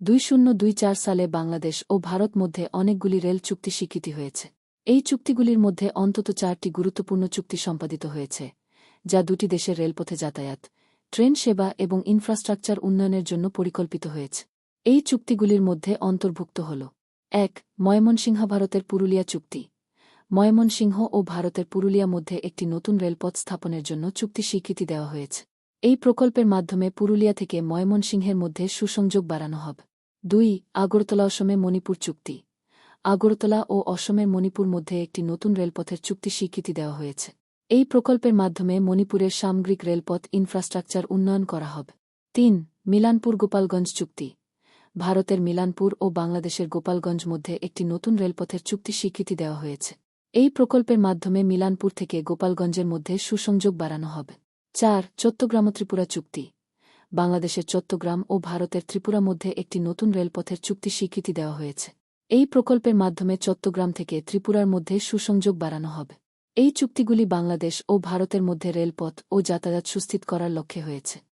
দুই শূন্য দুই চার সালে বাংলাদেশ ও ভারত মধ্যে অনেকগুলি রেল চুক্তি স্বীকৃতি হয়েছে। এই চুক্তিগুলির মধ্যে অন্তত চারটি গুরুত্বপূর্ণ চুক্তি সম্পাদিত হয়েছে, যা দুটি দেশের রেলপথে যাতায়াত, ট্রেন সেবা এবং ইনফ্রাস্ট্রাকচার উন্নয়নের জন্য পরিকল্পিত হয়েছে। এই চুক্তিগুলির মধ্যে অন্তর্ভুক্ত হল, এক, ময়মনসিংহ ভারতের পুরুলিয়া চুক্তি। ময়মনসিংহ ও ভারতের পুরুলিয়া মধ্যে একটি নতুন রেলপথ স্থাপনের জন্য চুক্তি স্বীকৃতি দেওয়া হয়েছে। এই প্রকল্পের মাধ্যমে পুরুলিয়া থেকে ময়মনসিংহের মধ্যে সুসংযোগ বাড়ানো হবে। দুই, আগরতলা অসমে মণিপুর চুক্তি। আগরতলা ও অসমের মণিপুর মধ্যে একটি নতুন রেলপথের চুক্তি স্বীকৃতি দেওয়া হয়েছে। এই প্রকল্পের মাধ্যমে মণিপুরের সামগ্রিক রেলপথ ইনফ্রাস্ট্রাকচার উন্নয়ন করা হবে। তিন, মিলানপুর গোপালগঞ্জ চুক্তি। ভারতের মিলানপুর ও বাংলাদেশের গোপালগঞ্জ মধ্যে একটি নতুন রেলপথের চুক্তি স্বীকৃতি দেওয়া হয়েছে। এই প্রকল্পের মাধ্যমে মিলানপুর থেকে গোপালগঞ্জের মধ্যে সুসংযোগ বাড়ানো হবে। চার চট্টগ্রাম ত্রিপুরা চুক্তি। বাংলাদেশের চট্টগ্রাম ও ভারতের ত্রিপুরা মধ্যে একটি নতুন রেলপথের চুক্তি স্বীকৃতি দেওয়া হয়েছে। এই প্রকল্পের মাধ্যমে চট্টগ্রাম থেকে ত্রিপুরার মধ্যে সুসংযোগ বাড়ানো হবে। এই চুক্তিগুলি বাংলাদেশ ও ভারতের মধ্যে রেলপথ ও যাতায়াত সুস্থিত করার লক্ষ্যে হয়েছে।